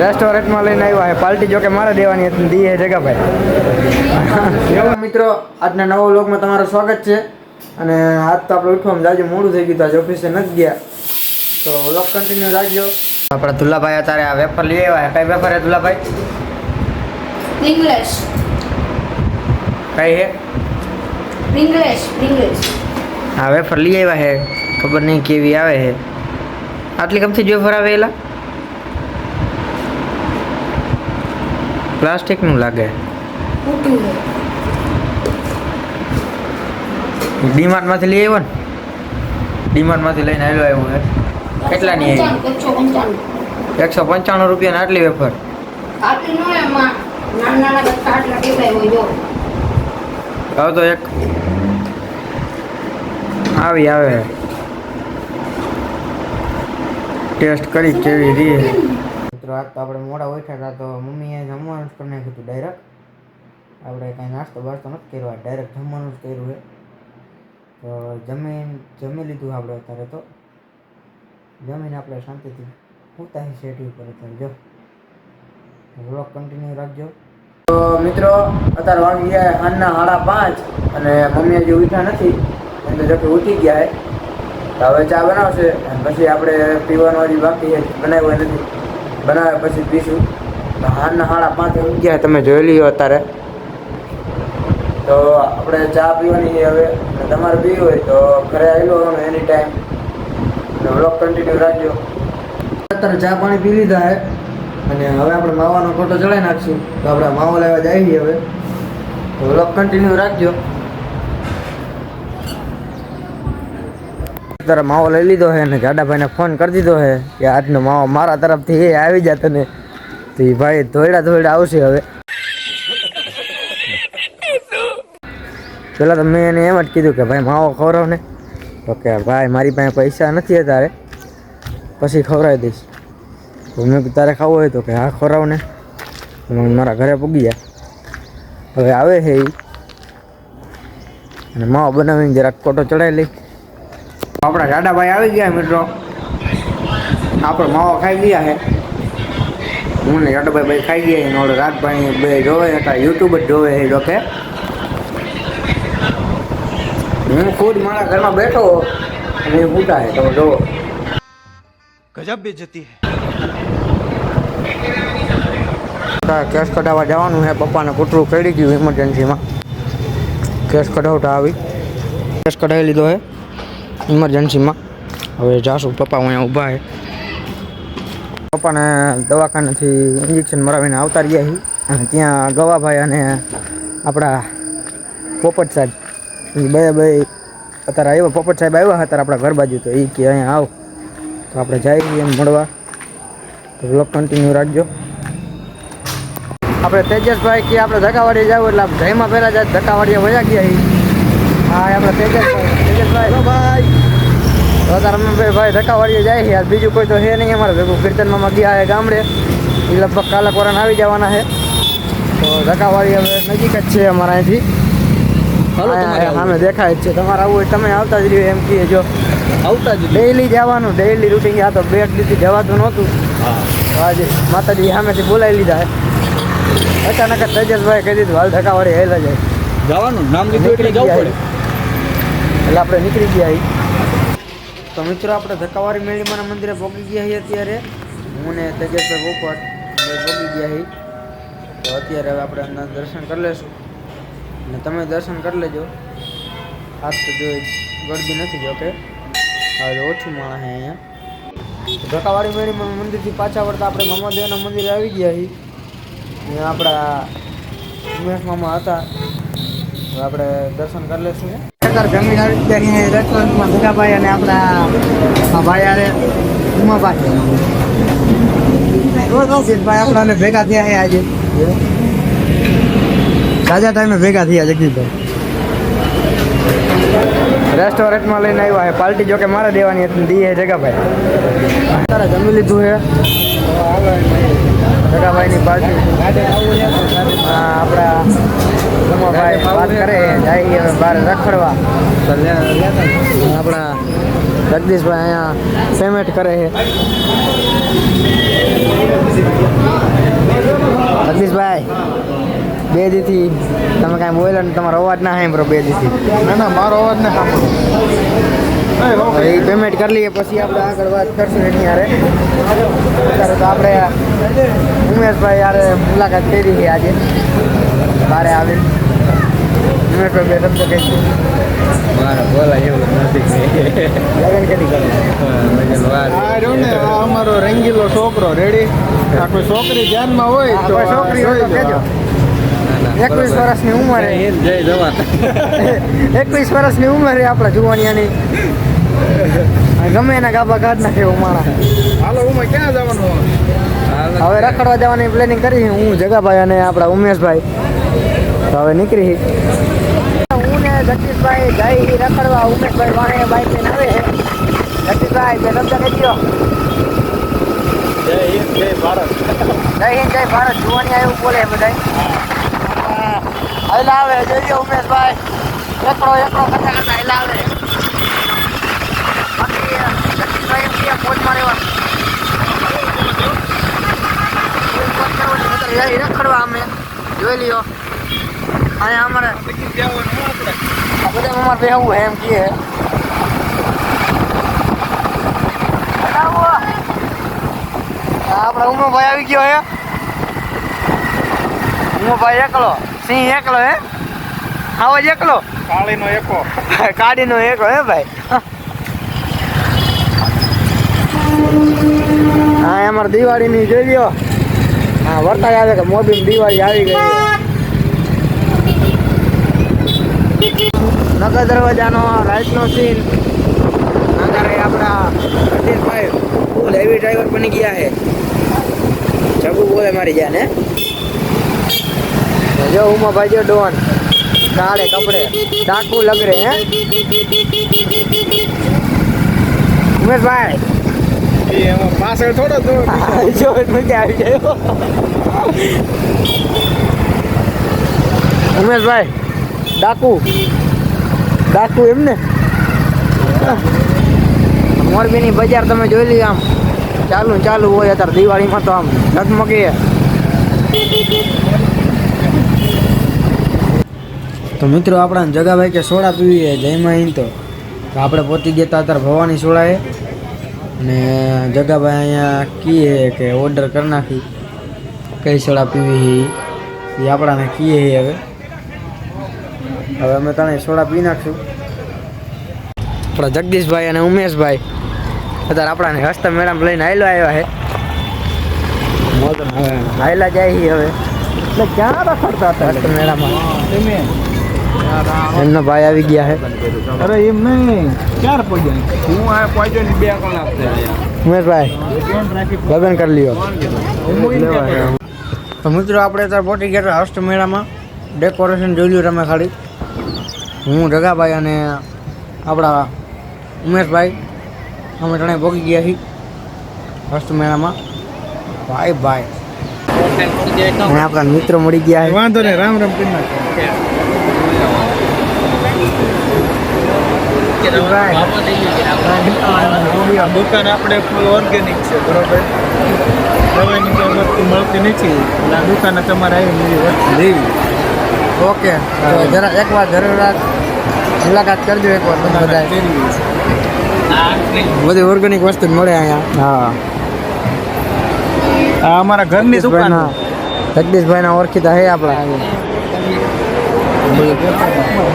રેસ્ટોરન્ટમાં લઈને આવ્યા છે. પાર્ટી જોકે મારે દેવાની હતી દી હે જગાભાઈ એવા મિત્રો આજના નવો વ્લોગમાં તમારું સ્વાગત છે. અને આજ તો આપણે ઉઠવામાં જાજુ મોડું થઈ ગયું તો આજે ઓફિસે નથી ગયા. તો વ્લોગ કન્ટિન્યુ રાખજો. આપણા દુલ્લાભાઈ અત્યારે આ વેફર લઈ આવ્યા છે. કઈ વેફર હે દુલ્લાભાઈ ઇંગ્લિશ કઈ હે ઇંગ્લિશ ઇંગ્લિશ આ વેફર લઈ આવ્યા છે. ખબર નહીં કેવી આવે છે. આટલી કમથી જ વેફર આવે એલા પ્લાસ્ટિકનું લાગે. ડીમાર્ટમાંથી લઈ આવ્યો ને? ડીમાર્ટમાંથી લઈને આવ્યો આવ્યો છે કેટલાની આવી? એકસો પંચાણું. રૂપિયાની આટલી વેફર? હવે તો એક આવી આવે. ટેસ્ટ કરી કેવી રહી મિત્રો તો આપણે મોડા ઉઠ્યા હતા તો મમ્મીએ જમવાનું જ કરી નાખ્યું હતું ડાયરેક્ટ આપણે કાંઈ નાસ્તો બાસ્તો નથી કર્યો ડાયરેક્ટ જમવાનું જ કર્યું છે. તો જમીન, જમી લીધું આપણે અત્યારે તો. જમીને આપણે શાંતિથી સૂતા શેઠી ઉપર અત્યારે, જો. વ્લોગ કન્ટિન્યુ રાખજો. તો મિત્રો, અત્યારે વાગી ગયા સાંજના સાડા પાંચ અને મમ્મી હજી ઉઠ્યા નથી. એમ તો જો ઉઠી ગયા હવે ચા બનાવશે પછી આપણે પીવાનું હજી બાકી બનાવ્યું નથી. બનાવે પછી પીશું. તો સાંજના સાડા પાંચ ગયા તમે જોઈ લ્યો અત્યારે. તો આપણે ચા પીવાની હવે. તમારે પીવી હોય તો ઘરે આવી લો એની ટાઈમ અને વ્લોગ કન્ટિન્યુ રાખજો. અત્યારે ચા પાણી પી લીધા છે અને હવે આપણે માવાનો ફોટો ચડાવી નાખશું. તો આપણે માવો લેવા જઈએ હવે. વ્લોગ કન્ટિન્યુ રાખજો. અત્યારે માવો લઈ લીધો છે અને જાડાભાઈને ફોન કરી દીધો છે કે આજનો માવો મારા તરફથી એ આવી જાય તને તો એ ભાઈ ધોયડા ધોયડા આવશે હવે. પેલા તો મેં એને એમ જ કીધું કે ભાઈ માવો ખવડાવ ને. તો કે ભાઈ મારી પાસે પૈસા નથી તારે પછી ખવડાવી દઈશ. તો મેં તારે ખાવું હોય તો કે હા, ખવડાવ ને. મારા ઘરે પૂગી જાય હવે આવે છે એ અને માવો બનાવીને જરાક કોટો ચડાવી લઈ. આપણા દાદાભાઈ આવી ગયા મિત્રો. આપણે માવા ખાઈ ગયા છે. હું ને રાડાભાઈ ભાઈ ખાઈ ગયા છે. ઓલો રાતભાઈ બે જોવે હતા યુટ્યુબ જ જોવે એ જોકે. હું ખુદ મારા ઘરમાં બેઠો અને એ મોટા છે તમે જોવો. ગજબ બેજતી કેસ કઢાવવા જવાનું છે. પપ્પાને કૂતરું કરી ગયું ઇમરજન્સીમાં કેસ કઢાવતા આવી. કેસ કઢાવી લીધો હે ઇમરજન્સીમાં. હવે જાશું. પપ્પા અહીંયા ઊભા છે. પપ્પાને દવાખાનેથી ઇન્જેક્શન મરાવીને આવતા રહ્યા છીએ. અને ત્યાં ગવાભાઈ અને આપણા પોપટ સાહેબ. એ બે બે અત્યારે આવ્યા. પોપટ સાહેબ આવ્યા હતા આપણા ઘર બાજુ. તો એ કે અહીંયા આવ. તો આપણે જઈએ એમ મળવા તો બ્લોક કન્ટિન્યુ રાખજો. આપણે તેજસભાઈ કે આપણે ધકાવાડીએ જાવ એટલે આપણે જયમાં પહેલા જાય ધકાવાડીએ વયા ગયા. હા આપણે તેજસભાઈ. તેજસભાઈ ભાઈ અત્યારે અમે બે ભાઈ ધકાવાડીએ જાય છે. આજ બીજું કોઈ તો છે નહીં અમારે. ભેગું કીર્તનમાં ગયા છે ગામડે. એ લગભગ કાલે કોરાન આવી જવાના છે તો ધકાવાડી હવે નજીક જ છે અમારા અહીંથી. અહીંયા સામે દેખાય જ છે. તમારે આવવું હોય તમે આવતા જ રહ્યો એમ કહીએ જો. આવતા જ ડેઈલી જવાનું ડેઈલી રૂટીન આ તો બે દીથી જવાતું નહોતું. તો આજે માતાજી સામેથી બોલાવી લીધા છે અચાનક જ તેજસભાઈ કહી દીધું હાલ ધકાવાળી હેલા જાય. જવાનું? નામ લીધું એટલે નીકળી જવું ગયા પડે. એટલે આપણે નીકળી ગયા તો મિત્રો, આપણે ધક્કાવારી મેળીમાના મંદિરે પહોંચી ગયા છીએ અત્યારે. હું ને તેજસભાઈ પોપટ બે પહોંચી ગયા છીએ. તો અત્યારે હવે આપણે અંદર દર્શન કરી લેશું. અને તમે દર્શન કરી લેજો. આજ તો જો ગળદી નથી જોકે હવે ઓછું માણસ અહીંયા. ધક્કાવારી મેળીમાં મંદિરથી પાછા વળતા આપણે મામાદેવના મંદિરે આવી ગયા છીએ. આપણા ઉમેશ મામા હતા. આપણે દર્શન કરી લેશું. અત્યારે જમીન આવી રેસ્ટોરન્ટમાં ભેગાભાઈ અને આપણા ભાઈ આરે ઉમાભાઈ ભાઈ આપણાને ભેગા થયા છે આજે. તાજા ટાઈમે ભેગા થયા જગદીશભાઈ. રેસ્ટોરન્ટમાં લઈને આવ્યા છે પાર્ટી જોકે મારે દેવાની હતી દીએ જગાભાઈ. અત્યારે જમી લીધું છે જગાભાઈની પાર્ટી. આપણા ઉમાભાઈ વાત કરે, જાય હવે બહાર રખડવા. આપણા જગદીશભાઈ અહીંયા પેમેન્ટ કરે છે. જગદીશભાઈ બે દીથી તમે કાંઈ બોલો ને તમારો અવાજ ના સાંભળો બે દીથી ના ના, મારો અવાજ ના સાંભળો. એ પેમેન્ટ કરી લઈએ પછી આપણે આગળ વાત કરશું એની યારે અત્યારે તો આપણે ઉમેશભાઈ યારે મુલાકાત કરી છે આજે. બારે આવી ઉમેશભાઈ બે શબ્દ કહી મારા બોલાય એવું નથી લગન કરી? અમારો રંગીલો છોકરો રેડી આ કોઈ છોકરી ધ્યાનમાં હોય તો છોકરી હોય તો કહેજો. એકવીસ વર્ષની ઉંમરે. એકવીસ વર્ષની ઉંમરે આપણા જુવાનિયાની ગમે એના ગાબા કાઢ નાખે એવું માણસ. હાલો ઉમે ક્યાં જવાનું હવે? રખડવા જવાની પ્લેનિંગ કરી. હું જગાભાઈ અને આપણા ઉમેશભાઈ. તો હવે નીકળી. હું ને જગદીશભાઈ જઈ રખડવા. ઉમેશભાઈ વાણે બાઈક લઈને આવે છે. જગદીશભાઈ બે શબ્દ કહી દો જય હિન્દ જય ભારત. જય હિન્દ જય ભારત. જુવાની આવ્યું બોલે બધા હલાવે આવે જોઈ ઉમેશભાઈ. એકડો એકડો કરતા કરતા હલા આવે બાકી જગદીશભાઈ એમ કે મોજમાં રહેવાનું કોઈ મોજ કરવાની નહીંતર જઈ રખડવા અમે જોઈ લ્યો અહીંયા અમારે આ બધા અમારે બેહવું હે એમ કહે આપણે ઉમો ભાઈ આવી ગયો હે. ઉમોભાઈ એકલો. સિંહ એકલો હે. આવો જ એકલો? કાળીનો એકો. કાઢીનો એકો હે ભાઈ. હા અમારે દિવાળીની જોઈ લ્યો. હા વરસાદ આવે કે મોદી દિવાળી આવી ગઈ નગર દરવાજાનો રાઈટનો સીન આગળ આપણા સતીશભાઈ ફૂલ હેવી ડ્રાઈવર બની ગયા છે. જગુ બોલે મારી ગયા ને જો ઉમાભાઈ જો ડોન, કાળે કપડે, ડાકુ લગરે હે? ઉમેશભાઈ એ એમાં. પાછળ થોડો દો જો મજા આવી ગયો. ઉમેશભાઈ ડાકુ. ડાકુ એમ ને? મોરબીની બજાર તમે જોઈ લી આમ. ચાલુ ચાલુ હોય અત્યારે દિવાળીમાં તો આમ ઝગમગીએ. તો મિત્રો આપણા જગાભાઈ કે સોડા પીવી જયમાં તો. તો આપણે પહોંચી ગયા હતા અત્યારે ભવાની સોડાએ. અને જગાભાઈ અહીંયા કીએ કે ઓર્ડર કરી નાખી. કઈ સોડા પીવી હી? એ આપણાને કીએ હવે. હવે અમે તને સોડા પી નાખશું. આપણા જગદીશભાઈ અને ઉમેશભાઈ અત્યારે આપણાને હસ્ત મેડમ લઈને આવેલા આવ્યા છે. આવેલા જાય હવે. એટલે ક્યાં રખડતા હતા? હસ્ત મેળામાં. એમનો ભાઈ આવી ગયા છે અરે એમ નહીં. ચાર પગ્યા હું આ પહોંચ્યો ને બે કલાક થયા ઉમેશભાઈ લગ્ન કરી લ્યો. લેવા તો મિત્રો આપણે અત્યારે પહોંચી ગયા હતા હસ્ત મેળામાં. ડેકોરેશન જોઈ લ્યું તમે ખાલી. હું જગાભાઈ અને આપણા ઉમેશભાઈ અમે ત્રણે પહોંચી ગયા છીએ હસ્ત મેળામાં. ભાઈ ભાઈ. અને આપણા મિત્રો મળી ગયા છે વાંધો નહીં રામ રામ કરી નાખો. દુકાન આપણે ફૂલ ઓર્ગેનિક છે બરોબર? દવાની વસ્તુ મળતી નથી. એટલે આ દુકાને તમારે આવી વસ્તુ લેવી. ઓકે. જરા એકવાર જરૂરિયાત મુલાકાત કરજો એકવાર તમે બધા બધી ઓર્ગેનિક વસ્તુ મળે અહીંયા. હા. આ અમારા ઘરની દુકાન જગદીશભાઈના ઓળખીતા હે આપણા.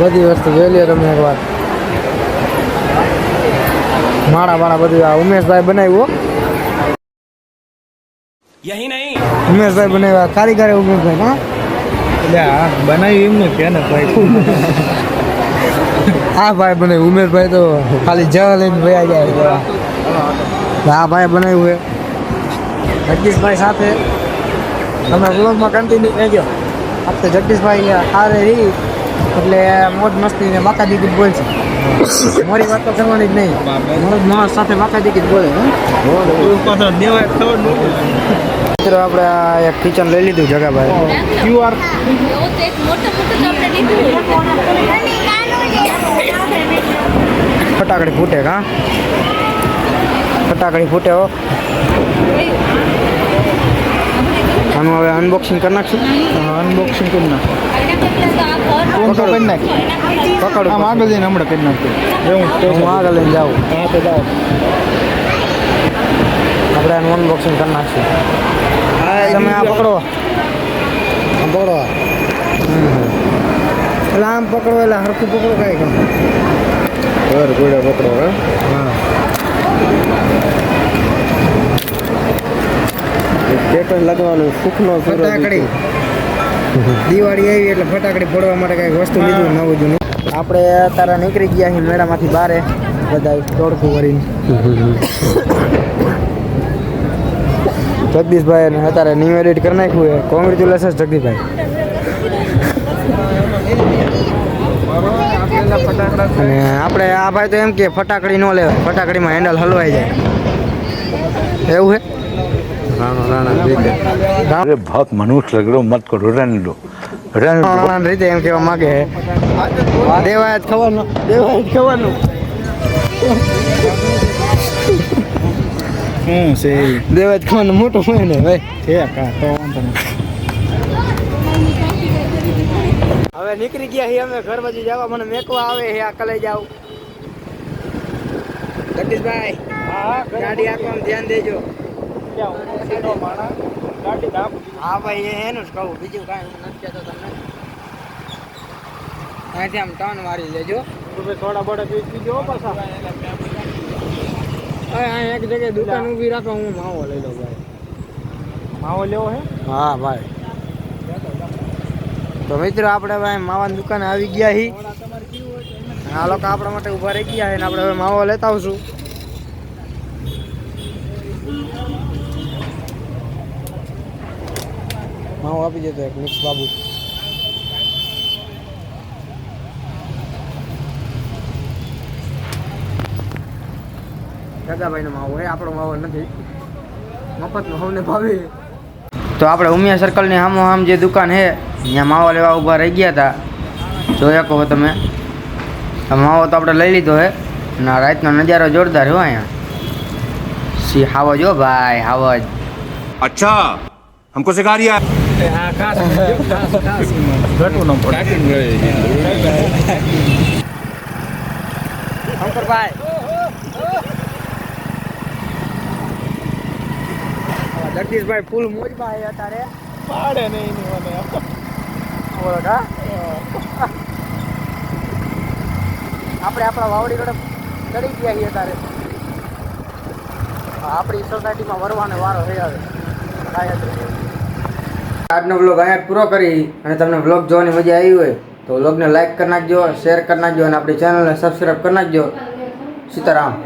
બધી વસ્તુ જોઈ લે તમે એકવાર માણા માણા બધું આ ઉમેશભાઈ બનાવ્યો યહી નહીં. ઉમેશભાઈ બનાવ્યા ઉમેશભાઈ એટલે આ બનાવ્યું એમનું ભાઈ? આ ઉમેશભાઈ તો ખાલી જ લઈને ભયા જાય ભાઈ બનાવ્યું હે જગદીશભાઈ સાથે. તમે બ્લોગમાં કન્ટિન્યુ રહેજો. આપણે જગદીશભાઈ હારે રહી. એટલે મોજ મસ્તી ને માતા દીદી બોલશે. મારી વાત તો કરવાની જ નહીં. મારો માણસ સાથે બાકા દેખી જ બોલે, હે? આપણે આ એક કિચન લઈ લીધું જગાભાઈ. ક્યુઆર ફટાકડી ફૂટે કા ફટાકડી ફૂટે, હો. આનું હવે અનબોક્સિંગ કરી નાખશું. અનબોક્સિંગ કરી નાખો ફોન તો કરી નાખ. પકડો. આમ આગળ જઈને હમણાં કરી નાખજો. હું આગળ લઈને જાઉં. હા તો જાઓ. આપણે આનું અનબોક્સિંગ કરી નાખશું તમે આ પકડો. પકડો. એટલે આમ પકડો એટલે હરખું પકડો કાંઈ કામ. ઘર ગોળે પકડો હે? હા. પેટર્ન લગવાનું સુખનો ફટાકડી. દિવાળી આવી એટલે ફટાકડી ફોડવા માટે કંઈક વસ્તુ લીધું નવું જૂનું. આપણે અત્યારે નીકળી ગયા છીએ મેળામાંથી બારે બધા ટોળકું કરીને જગદીશભાઈ અને અત્યારે ન્યૂ એડિટ કરી નાખ્યું છે. કોંગ્રેચ્યુલેશન જગદીશભાઈ. અને આપણે આ ભાઈ તો એમ કે ફટાકડી ન લેવાય. ફટાકડીમાં હેન્ડલ હલવાઈ જાય. એવું છે અરે ભક્ત મનુષ્ય લગડો મત કરો રણ લો રણ રીતે એમ કેવા માંગે દેવાય ખવાનું દેવાય ખવાનું. હું છે? દેવાય ખવાનું મોટું હોય ને ભાઈ. છે કા તો વાંધો હવે નીકળી ગયા છીએ અમે ઘર બાજુ જવા. મને મેકવા આવે છે આ કલે જાવ જગદીશભાઈ હા ગાડી આપવાનું ધ્યાન દેજો. હા ભાઈ એનું જ કહું બીજું કાંઈ નથી કહેતો તમને. અહીંથી આમ ટર્ન મારી લેજો. થોડા બોડા પીસ પીજો પાછા અહીં એક જગ્યાએ દુકાન ઊભી રાખો હું માવો લઈ લઉં ભાઈ. માવો લેવો હે? હા ભાઈ. તો મિત્રો આપણે ભાઈ માવાની દુકાને આવી ગયા છીએ આ લોકો આપણા માટે ઊભા રહી ગયા છે ને આપણે હવે માવો લેતા આવશું. માવો આપી દેતો એક મિક્સ બાબુ દાદાભાઈનો માવો હે આપણો માવો નથી મફતનો સૌને ભાવે તો આપણે ઉમિયા સર્કલની આમો આમ જે દુકાન છે ત્યાં માવો લેવા ઊભા રહી ગયા હતા જોયા કહો તમે આ માવો તો આપણે લઈ લીધો હે અને આ રાતનો નજારો જોરદાર હો અહીંયા સી હાવો જો ભાઈ હાવો જ अच्छा हमको सिखा रिया ઘટવું પડે જગદીશભાઈ ફૂલ મોજમાં આવ્યા અત્યારે પાડે નહીં મને. બોલો કા? આપણે આપણા વાવડી રોડે ચડી ગયા છીએ તારે. આપણી સોસાયટીમાં વરવાનો વારો થઈ આવે આજનો બ્લોગ અહીંયા પૂરો કરી અને તમને બ્લોગ જોવાની મજા આવી હોય તો બ્લોગને લાઇક કરી નાખજો શેર કરી નાખજો અને આપણી ચેનલને સબસ્ક્રાઈબ કરી નાખજો. સીતારામ.